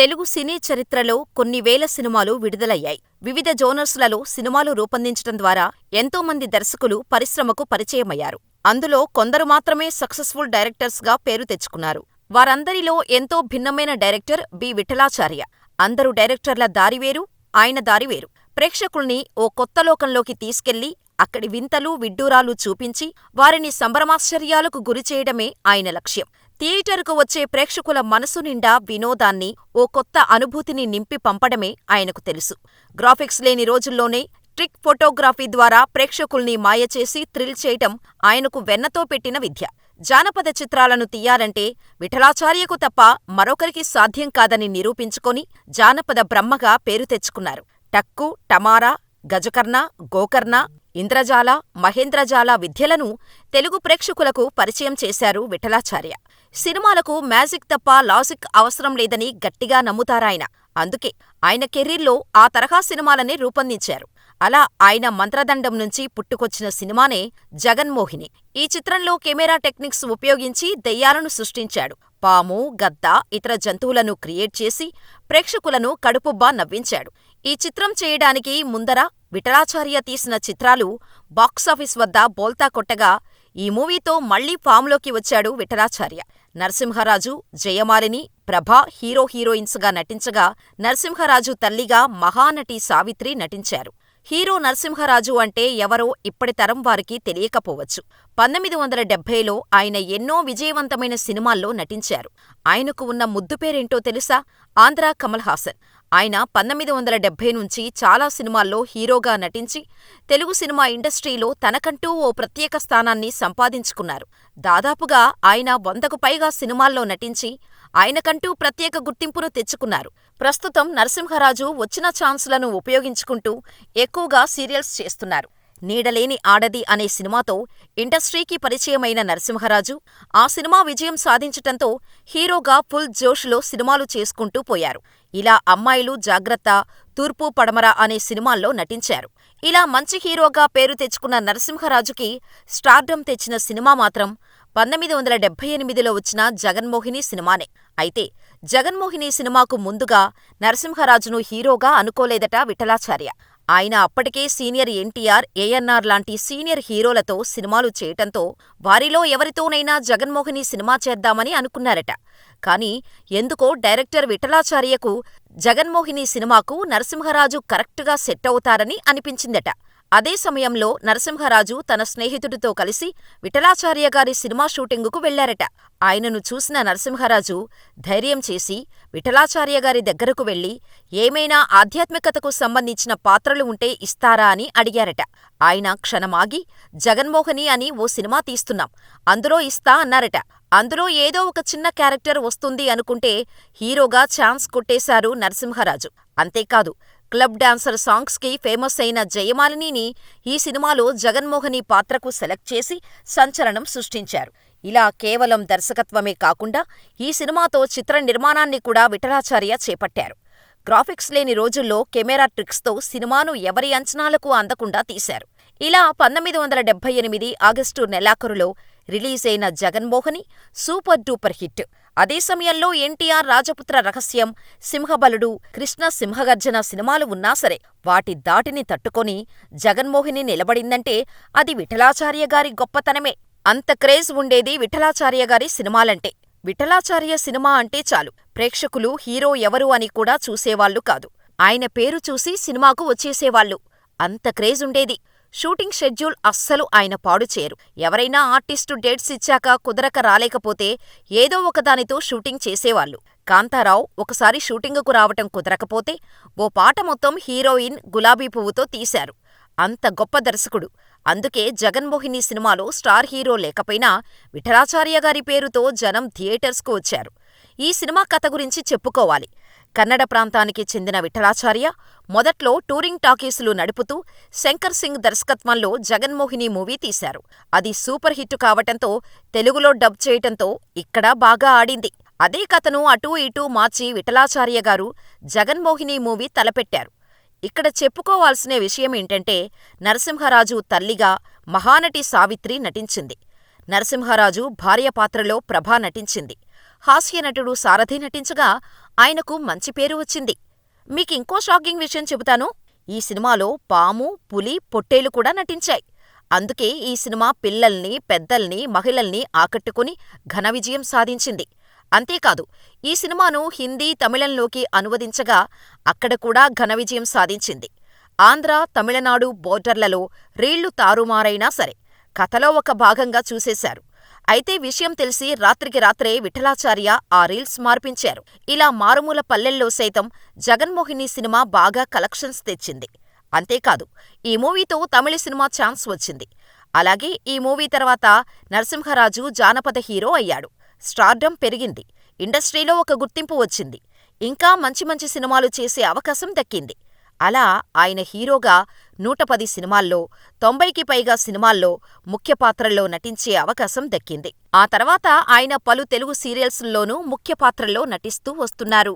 తెలుగు సినీ చరిత్రలో కొన్ని వేల సినిమాలు విడుదలయ్యాయి. వివిధ జోనర్స్లలో సినిమాలు రూపొందించటం ద్వారా ఎంతోమంది దర్శకులు పరిశ్రమకు పరిచయమయ్యారు. అందులో కొందరు మాత్రమే సక్సెస్ఫుల్ డైరెక్టర్స్గా పేరు తెచ్చుకున్నారు. వారందరిలో ఎంతో భిన్నమైన డైరెక్టర్ బి. విఠలాచార్య. అందరు డైరెక్టర్ల దారి వేరు, ఆయన దారి వేరు. ప్రేక్షకుల్ని ఓ కొత్త లోకంలోకి తీసుకెళ్ళి అక్కడి వింతలు విడ్డూరాలు చూపించి వారిని సంభ్రమాశ్చర్యాలకు గురిచేయడమే ఆయన లక్ష్యం. థియేటరుకు వచ్చే ప్రేక్షకుల మనసు నిండా వినోదాన్ని, ఓ కొత్త అనుభూతిని నింపి పంపడమే ఆయనకు తెలుసు. గ్రాఫిక్స్ లేని రోజుల్లోనే ట్రిక్ ఫోటోగ్రఫీ ద్వారా ప్రేక్షకుల్ని మాయచేసి థ్రిల్ చేయటం ఆయనకు వెన్నతో పెట్టిన విద్య. జానపద చిత్రాలను తీయాలంటే విఠలాచార్యకు తప్ప మరొకరికి సాధ్యం కాదని నిరూపించుకొని జానపద బ్రహ్మగా పేరు తెచ్చుకున్నారు. టక్కు, టమారా, గజకర్ణ, గోకర్ణ, ఇంద్రజాల, మహేంద్రజాల విద్యలను తెలుగు ప్రేక్షకులకు పరిచయం చేశారు విఠలాచార్య. సినిమాలకు మ్యాజిక్ తప్ప లాజిక్ అవసరం లేదని గట్టిగా నమ్ముతారాయన. అందుకే ఆయన కెరీర్లో ఆ తరహా సినిమాలనే రూపొందించారు. అలా ఆయన మంత్రదండం నుంచి పుట్టుకొచ్చిన సినిమానే జగన్మోహిని. ఈ చిత్రంలో కెమెరా టెక్నిక్స్ ఉపయోగించి దెయ్యాలను సృష్టించాడు. పాము, గద్ద, ఇతర జంతువులను క్రియేట్ చేసి ప్రేక్షకులను కడుపుబ్బా నవ్వించాడు. ఈ చిత్రం చేయడానికి ముందర విఠలాచార్య తీసిన చిత్రాలు బాక్సాఫీస్ వద్ద బోల్తా కొట్టగా ఈ మూవీతో మళ్ళీ ఫామ్లోకి వచ్చాడు విఠలాచార్య. నరసింహరాజు, జయమాలిని, ప్రభ హీరో హీరోయిన్స్గా నటించగా నరసింహరాజు తల్లిగా మహానటి సావిత్రి నటించారు. హీరో నరసింహరాజు అంటే ఎవరో ఇప్పటి తరం వారికి తెలియకపోవచ్చు. పంతొమ్మిది వందల డెబ్బైలో ఆయన ఎన్నో విజయవంతమైన సినిమాల్లో నటించారు. ఆయనకు ఉన్న ముద్దు పేరేంటో తెలుసా? ఆంధ్రా కమల్ హాసన్. ఆయన పంతొమ్మిది వందల డెబ్బై నుంచి చాలా సినిమాల్లో హీరోగా నటించి తెలుగు సినిమా ఇండస్ట్రీలో తనకంటూ ఓ ప్రత్యేక స్థానాన్ని సంపాదించుకున్నారు. దాదాపుగా ఆయన వందకు పైగా సినిమాల్లో నటించి ఆయనకంటూ ప్రత్యేక గుర్తింపును తెచ్చుకున్నారు. ప్రస్తుతం నరసింహరాజు వచ్చిన ఛాన్సులను ఉపయోగించుకుంటూ ఎక్కువగా సీరియల్స్ చేస్తున్నారు. నీడలేని ఆడది అనే సినిమాతో ఇండస్ట్రీకి పరిచయమైన నరసింహరాజు ఆ సినిమా విజయం సాధించటంతో హీరోగా ఫుల్ జోష్లో సినిమాలు చేసుకుంటూ పోయారు. ఇలా అమ్మాయిలు జాగ్రత్త, తూర్పు పడమర అనే సినిమాల్లో నటించారు. ఇలా మంచి హీరోగా పేరు తెచ్చుకున్న నరసింహరాజుకి స్టార్డమ్ తెచ్చిన సినిమా మాత్రం పంతొమ్మిది వందల డెబ్బై ఎనిమిదిలో వచ్చిన జగన్మోహిని సినిమానే. అయితే జగన్మోహిని సినిమాకు ముందుగా నరసింహరాజును హీరోగా అనుకోలేదట విఠలాచార్య. ఆయన అప్పటికే సీనియర్ ఎన్టీఆర్, ఏఎన్నార్ లాంటి సీనియర్ హీరోలతో సినిమాలు చేయటంతో వారిలో ఎవరితోనైనా జగన్మోహిని సినిమా చేద్దామని అనుకున్నారట. కానీ ఎందుకో డైరెక్టర్ విఠలాచార్యకు జగన్మోహిని సినిమాకు నరసింహరాజు కరెక్టుగా సెట్ అవుతారని అనిపించిందట. అదే సమయంలో నరసింహరాజు తన స్నేహితుడితో కలిసి విఠలాచార్య గారి సినిమా షూటింగుకు వెళ్ళారట. ఆయనను చూసిన నరసింహరాజు ధైర్యం చేసి విఠలాచార్యగారి దగ్గరకు వెళ్ళి ఏమైనా ఆధ్యాత్మికతకు సంబంధించిన పాత్రలు ఉంటే ఇస్తారా అని అడిగారట. ఆయన క్షణమాగి జగన్మోహని అని ఓ సినిమా తీస్తున్నాం. అందులో ఇస్తా అన్నారట. అందులో ఏదో ఒక చిన్న క్యారెక్టర్ వస్తుంది అనుకుంటే హీరోగా ఛాన్స్ కొట్టేశారు నరసింహరాజు. అంతేకాదు క్లబ్ డాన్సర్ సాంగ్స్కి ఫేమస్ అయిన జయమాలినిని ఈ సినిమాలో జగన్మోహని పాత్రకు సెలెక్ట్ చేసి సంచలనం సృష్టించారు. ఇలా కేవలం దర్శకత్వమే కాకుండా ఈ సినిమాతో చిత్ర నిర్మాణాన్ని కూడా విఠలాచార్య చేపట్టారు. గ్రాఫిక్స్ లేని రోజుల్లో కెమెరా ట్రిక్స్తో సినిమాను ఎవరి అంచనాలకు అందకుండా తీశారు. ఇలా పంతొమ్మిది వందల డెబ్బై ఎనిమిది ఆగస్టు నెలాఖరులో రిలీజ్ అయిన జగన్మోహని సూపర్ డూపర్ హిట్. అదే సమయంలో ఎన్టీఆర్ రాజపుత్ర రహస్యం, సింహబలుడు, కృష్ణ సింహగర్జన సినిమాలు ఉన్నా సరే వాటి ధాటిని తట్టుకొని జగన్మోహిని నిలబడిందంటే అది విఠలాచార్యగారి గొప్పతనమే. అంత క్రేజ్ ఉండేది విఠలాచార్యగారి సినిమాలంటే. విఠలాచార్య సినిమా అంటే చాలు ప్రేక్షకులు హీరో ఎవరు అని కూడా చూసేవాళ్ళు కాదు. ఆయన పేరు చూసి సినిమాకు వచ్చేసేవాళ్ళు. అంత క్రేజ్ ఉండేది. షూటింగ్ షెడ్యూల్ అస్సలు ఆయన పాడు చేయరు. ఎవరైనా ఆర్టిస్టు డేట్స్ ఇచ్చాక కుదరక రాలేకపోతే ఏదో ఒకదానితో షూటింగ్ చేసేవాళ్ళు. కాంతారావు ఒకసారి షూటింగుకు రావటం కుదరకపోతే ఓ పాట మొత్తం హీరోయిన్ గులాబీ పువ్వుతో తీశారు. అంత గొప్ప దర్శకుడు. అందుకే జగన్మోహిని సినిమాలో స్టార్ హీరో లేకపోయినా విఠలాచార్యగారి పేరుతో జనం థియేటర్స్కు వచ్చారు. ఈ సినిమా కథ గురించి చెప్పుకోవాలి. కన్నడ ప్రాంతానికి చెందిన విఠలాచార్య మొదట్లో టూరింగ్ టాకీసులు నడుపుతూ శంకర్ సింగ్ దర్శకత్వంలో జగన్మోహిని మూవీ తీశారు. అది సూపర్ హిట్ కావటంతో తెలుగులో డబ్ చేయటంతో ఇక్కడ బాగా ఆడింది. అదే కథను అటూ ఇటూ మార్చి విఠలాచార్యగారు జగన్మోహిని మూవీ తలపెట్టారు. ఇక్కడ చెప్పుకోవాల్సిన విషయమేంటంటే నరసింహరాజు తల్లిగా మహానటి సావిత్రి నటించింది. నరసింహరాజు భార్య పాత్రలో ప్రభ నటించింది. హాస్యనటుడు సారథి నటించగా ఆయనకు మంచి పేరు వచ్చింది. మీకింకో షాకింగ్ విషయం చెబుతాను. ఈ సినిమాలో పాము, పులి, పొట్టేలు కూడా నటించాయి. అందుకే ఈ సినిమా పిల్లల్ని, పెద్దల్ని, మహిళల్ని ఆకట్టుకుని ఘన విజయం సాధించింది. అంతేకాదు ఈ సినిమాను హిందీ, తమిళంలోకి అనువదించగా అక్కడ కూడా ఘన విజయం సాధించింది. ఆంధ్ర, తమిళనాడు బోర్డర్లలో రీళ్ళు తారుమారైనా సరే కథలో ఒక భాగంగా చూసేశారు. అయితే విషయం తెలిసి రాత్రికి రాత్రే విఠలాచార్య ఆ రీల్స్ మార్పించారు. ఇలా మారుమూల పల్లెల్లో సైతం జగన్మోహిని సినిమా బాగా కలెక్షన్స్ తెచ్చింది. అంతేకాదు ఈ మూవీతో తమిళ సినిమా ఛాన్స్ వచ్చింది. అలాగే ఈ మూవీ తర్వాత నరసింహరాజు జానపద హీరో అయ్యాడు. స్టార్డమ్ పెరిగింది. ఇండస్ట్రీలో ఒక గుర్తింపు వచ్చింది. ఇంకా మంచి మంచి సినిమాలు చేసే అవకాశం దక్కింది. అలా ఆయన హీరోగా నూట పది సినిమాల్లో, తొంభైకి పైగా సినిమాల్లో ముఖ్య పాత్రల్లో నటించే అవకాశం దక్కింది. ఆ తర్వాత ఆయన పలు తెలుగు సీరియల్స్లోనూ ముఖ్య పాత్రల్లో నటిస్తూ వస్తున్నారు.